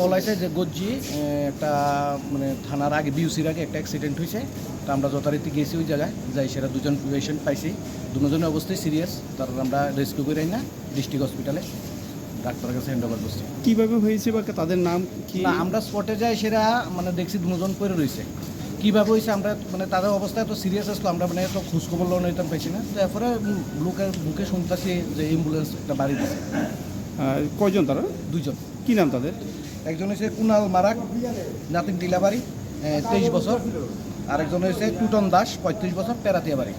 Call আছে যে গজ্জি একটা মানে থানার আগে বিউসির আগে একটা অ্যাক্সিডেন্ট হয়েছে তো আমরা যথারীতি গেছি ওই জায়গায়। যাই সেটা দুজন পেশেন্ট পাইছি। দুজনের অবস্থায় সিরিয়াস তার আমরা রেস্কিউ করে না। ডিস্ট্রিক্ট হসপিটালে ডাক্তারের কাছে হ্যান্ড ওভার করছি। কীভাবে হয়েছে বা তাদের নাম কি? না আমরা স্পটে যাই সেটা মানে দেখছি দুজন পরে রয়েছে। কীভাবে হয়েছে আমরা মানে তাদের অবস্থা এত সিরিয়াস আসলো আমরা মানে এত খোঁজখবর লোন নিতাম পাইছি না। তারপরে লোকের বুকে শুনতেছি যে অ্যাম্বুলেন্স একটা বাড়ি আর কয়জন তারা? দুইজন কি নাম তাদের? একজন হচ্ছে কুনাল মারাক নাতিন টিলাবাড়ি তেইশ বছর। আরেকজন হয়েছে টুটন দাস পঁয়ত্রিশ বছর পেরাতিয়া বাড়ি।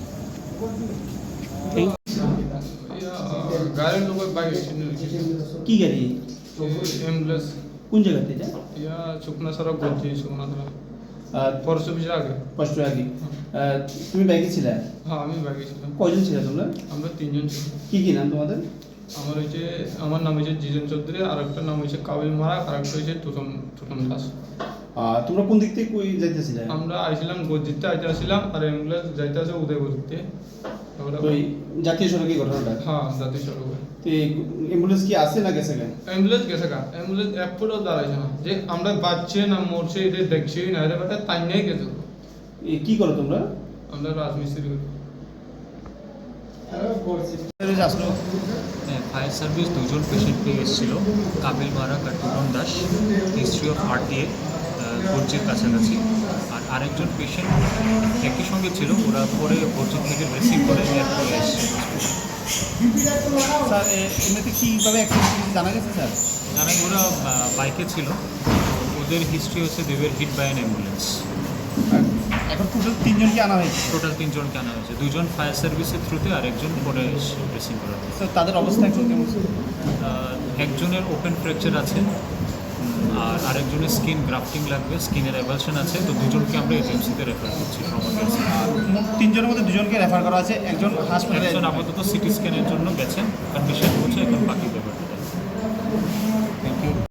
কি গাড়ি? অ্যাম্বুলেন্স কোন জায়গাতে এটা? ইয়া শুকনা সারা করছি শুকনা সারা আর পরশু বিশ আগে। কষ্ট আগে তুমি বাইকে ছিলে? হ্যাঁ আমি বাইকে ছিলাম। কয়জন ছিলে তোমরা? আমরা তিনজন ছিলাম। কি কি নাম তোমাদের? আমার হচ্ছে আমার নাম হচ্ছে জিজন চৌধুরী আর একটা নাম হচ্ছে কাবিল মারাক আর একটা হচ্ছে টুটন টুটন দাস। আর তোমরা কোন দিক থেকে কই যাইতেছিলে? আমরা আইছিলাম গজ্জিতে আইতে আসছিলাম আর অ্যাম্বুলেন্স যাইতে আছে এই জাতীয় সড়কে ঘটনাটা? হ্যাঁ জাতীয় সড়কে। তো এই অ্যাম্বুলেন্স কি আছে না গেছে কেন অ্যাম্বুলেন্স গেছে কা অ্যাম্বুলেন্স এক ফুটও দাঁড়াইছে না। যে আমরা বাঁচছে না মরছে এটা দেখছি না এটা বেটা তাই নিয়ে গেছে। কি করো তোমরা? আমরা রাজমিস্ত্রি করি। আসলো। ফায়ার সার্ভিস দুজন পেশেন্ট পেয়ে এসেছিল কাবিল মারাক আর Tuton Das history of art দিয়ে গর্জির কাছাকাছি। আর আরেকজন পেশেন্ট একই সঙ্গে ছিল ওরা পরে গর্জির থেকে রিসিভ করে এরপরে এসছে। স্যার এমনিতে কীভাবে জানা গেছে স্যার? জানা ওরা বাইকে ছিল। ওদের হিস্ট্রি হচ্ছে দেবের হিট বাই অ্যান অ্যাম্বুলেন্স এখন টোটাল তিনজনকে আনা হয়েছে। টোটাল তিনজনকে আনা হয়েছে। দুজন ফায়ার সার্ভিসের থ্রুতে আর একজন পরে রিসিভ করা হয়েছে। তাদের অবস্থা এখন কেমন? একজনের ওপেন ফ্র্যাকচার আছে আর আরেকজনের স্কিন গ্রাফটিং লাগবে স্কিনের অ্যাভালশন আছে তো দুজনকে আমরা এজেন্সিতে রেফার করছি তিনজনের মধ্যে দুজনকে রেফার করা আছে একজন হাসপাতালে একজন আপাতত সিটি স্ক্যানের জন্য গেছেন কন্ডিশন হচ্ছে এখন বাকি ব্যাপারটা